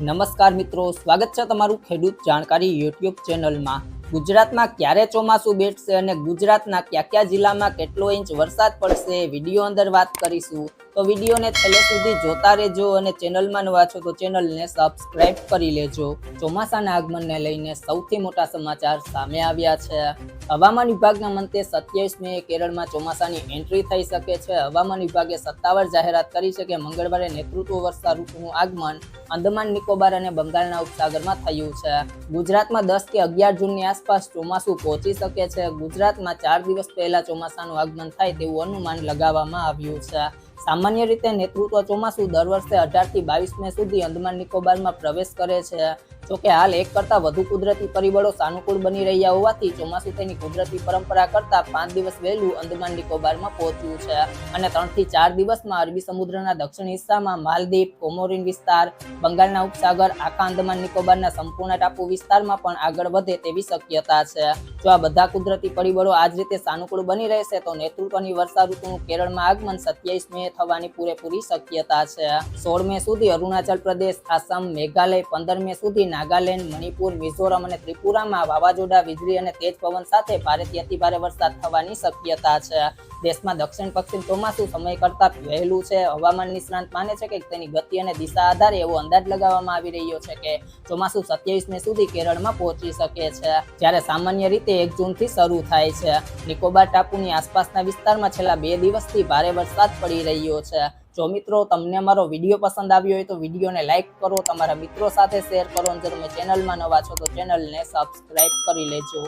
નમસ્કાર મિત્રો, સ્વાગત છે તમારું ખેડૂત જાણકારી યુટ્યુબ ચેનલમાં. ગુજરાતમાં ક્યારે ચોમાસું બેઠશે અને ગુજરાતના કયા કયા જિલ્લામાં કેટલો ઇંચ વરસાદ પડશે, વીડિયો અંદર વાત કરીશું. તો વિડીયોને છેલ્લે સુધી જોતા રહેજો અને ચેનલમાં નવા છો તો ચેનલને સબસ્ક્રાઇબ કરી લેજો. ચોમાસાના આગમનને લઈને સૌથી મોટા સમાચાર સામે આવ્યા છે. હવામાન વિભાગના મંતે સત્યાવીસ મે કેરળમાં ચોમાસાની એન્ટ્રી થઈ શકે છે. હવામાન વિભાગે સત્તાવાર જાહેરાત કરી છે કે મંગળવારે નેતૃત્વ વર્ષા ઋતુનું આગમન અંદમાન નિકોબાર અને બંગાળના ઉપસાગરમાં થયું છે. ગુજરાતમાં દસ કે અગિયાર જૂનની આસપાસ ચોમાસું પહોંચી શકે છે. ગુજરાતમાં ચાર દિવસ પહેલા ચોમાસાનું આગમન થાય તેવું અનુમાન લગાવવામાં આવ્યું છે. સામાન્ય રીતે નેતૃત્વ ચોમાસું દર વર્ષે અઢારથી બાવીસ મે સુધી અંદમાન નિકોબારમાં પ્રવેશ કરે છે. જોકે હાલ એક કરતાં વધુ કુદરતી પરિબળો સાનુકૂળ બની રહ્યા હોવાથી ચોમાસું તેની કુદરતી પરંપરા કરતાં પાંચ દિવસ વહેલું અંદમાન નિકોબારમાં પહોંચ્યું છે અને ત્રણથી ચાર દિવસમાં અરબી સમુદ્રના દક્ષિણ હિસ્સામાં માલદીવ કોમોરિન વિસ્તાર, બંગાળના ઉપસાગર, આખા અંદમાન નિકોબારના સંપૂર્ણ ટાપુ વિસ્તારમાં પણ આગળ વધે તેવી શક્યતા છે. જો આ બધા કુદરતી પરિબળો આ રીતે સાનુકૂળ બની રહેશે, તો નેતૃત્વની વર્ષા ઋતુનું કેરળમાં આગમન સત્યાવીસ મે થવાની પૂરેપૂરી શક્યતા છે. સોળ મે સુધી અરુણાચલ પ્રદેશ, આસામ, મેઘાલય, પંદર મે સુધી નાગાલેન્ડ, મણિપુર, મિઝોરમ અને ત્રિપુરામાં વાવાઝોડા, વીજળી અને તેજ પવન સાથે ભારેથી અતિભારે વરસાદ થવાની શક્યતા છે. દેશમાં દક્ષિણ પશ્ચિમ ચોમાસું સમય કરતા વહેલું છે. હવામાન નિષ્ણાંત માને છે કે તેની ગતિ અને દિશા આધારે એવો અંદાજ લગાવવામાં આવી રહ્યો છે કે ચોમાસું સત્યાવીસ મે સુધી કેરળમાં પહોંચી શકે છે. જ્યારે સામાન્ય રીતે એક જૂનથી શરૂ થાય છે. નિકોબાર ટાપુની આસપાસના વિસ્તારમાં છેલ્લા બે દિવસથી ભારે વરસાદ પડી રહ્યો છે. જો મિત્રો તમને અમારો વીડિયો પસંદ આવ્યો હોય તો વિડીયોને લાઇક કરો, તમારા મિત્રો સાથે શેર કરો અને જો તમે ચેનલમાં નવા છો તો ચેનલને સબસ્ક્રાઇબ કરી લેજો.